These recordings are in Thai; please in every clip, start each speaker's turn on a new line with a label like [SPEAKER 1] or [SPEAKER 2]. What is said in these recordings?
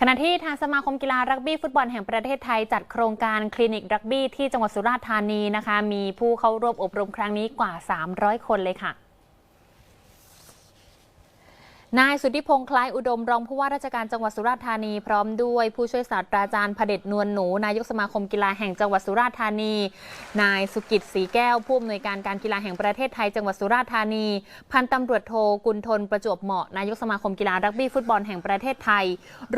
[SPEAKER 1] ขณะที่ทางสมาคมกีฬารักบี้ฟุตบอลแห่งประเทศไทยจัดโครงการคลินิกรักบี้ที่จังหวัดสุราษฎร์ธานีนะคะ มีผู้เข้าร่วมอบรมครั้งนี้กว่า 300 คนเลยค่ะ นายสุทธิพงษ์คล้ายอุดมรองผู้ว่าราชการจังหวัดสุราษฎร์ธานีพร้อมด้วยผู้ช่วยศาสตราจารย์พเดชนวลหนู นายกสมาคมกีฬาแห่งจังหวัดสุราษฎร์ธานี นายสุกิจศรีแก้วผู้อำนวยการการกีฬาแห่งประเทศไทยจังหวัดสุราษฎร์ธานี พันตำรวจโทกุลทนประจวบเหมาะนายกสมาคมกีฬารักบี้ฟุตบอลแห่งประเทศไทย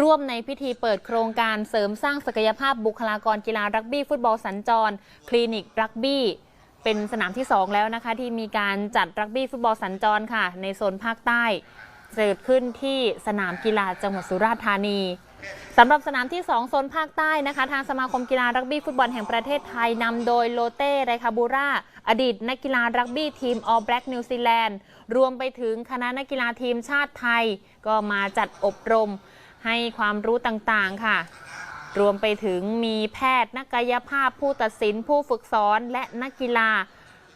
[SPEAKER 1] ร่วมในพิธีเปิดโครงการเสริมสร้างศักยภาพบุคลากรกีฬารักบี้ฟุตบอลสัญจร คลินิกรักบี้เป็นสนามที่ 2 แล้วนะคะ ที่มีการจัดรักบี้ฟุตบอลสัญจรค่ะ ในโซนภาคใต้ เกิดขึ้นที่สนามกีฬาจังหวัดสุราษฎร์ธานีสำหรับสนามที่ 2 โซนภาคใต้นะคะ ทางสมาคมกีฬารักบี้ฟุตบอลแห่งประเทศไทยนำโดยโลเต้ไรคาบูราอดีตนักกีฬารักบี้ทีมออ l แบล็กนิวซีแลนด์รวมไปถึงคณะนักกีฬาทีมชาติไทย ก็มาจัดอบรมให้ความรู้ต่างๆค่ะ รวมไปถึงมีแพทย์ นักกายภาพผู้ตัดสินผู้ฝึกสอนและนักกีฬา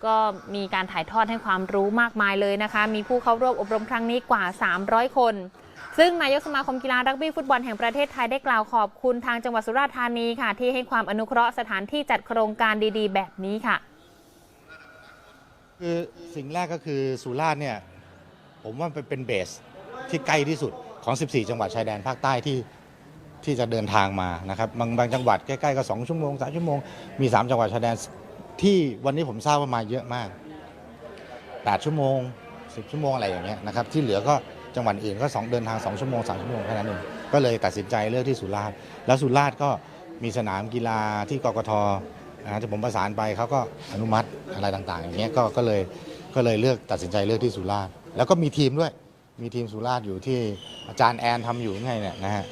[SPEAKER 1] ก็มีการถ่ายทอดให้ความรู้มากมายเลยนะคะ มีผู้เข้าร่วมอบรมครั้งนี้กว่า 300 คน ซึ่งนายกสมาคมกีฬารักบี้ฟุตบอลแห่งประเทศไทยได้กล่าวขอบคุณทางจังหวัดสุราษฎร์ธานีค่ะ ที่ให้ความอนุเคราะห์สถานที่จัดโครงการดีๆ แบบนี้ค่ะ
[SPEAKER 2] คือสิ่งแรกก็คือสุราษฎร์เนี่ยผมว่าเป็นเบสที่ใกล้ที่สุดของ 14 จังหวัดชายแดนภาคใต้ที่ที่จะเดินทางมานะครับบางบางจังหวัดใกล้ๆก็2ชั่วโมง3ชั่วโมงมี 3 จังหวัดชายแดน ที่วันนี้ผมทราบว่ามาเยอะมาก 8 ชั่วโมง 10 ชั่วโมงอะไรอย่างเงี้ยนะครับที่เหลือก็จังหวัดอื่นก็สองเดินทาง 2 ชั่วโมง 3 ชั่วโมงแค่นั้นเองก็เลยตัดสินใจเลือกที่สุราษฎร์แล้วสุราษฎร์ก็มีสนามกีฬาที่กกทนะที่ผมประสานไปเขาก็อนุมัติอะไรต่าง ๆ อย่างเงี้ยก็ก็เลยก็เลยเลือกตัดสินใจเลือกที่สุราษฎร์แล้วก็มีทีมด้วย มีทีมสุราษฎร์อยู่ที่อาจารย์แอนทำอยู่ไงเนี่ยนะฮะ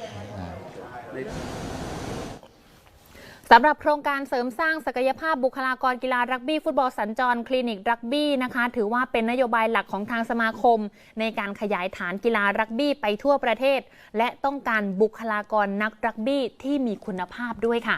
[SPEAKER 1] สำหรับโครงการเสริมสร้างศักยภาพบุคลากรกีฬารักบี้ฟุตบอลสัญจรคลินิกรักบี้นะคะถือว่าเป็นนโยบายหลักของทางสมาคม ในการขยายฐานกีฬารักบี้ไปทั่วประเทศ และต้องการบุคลากรนักรักบี้ที่มีคุณภาพด้วยค่ะ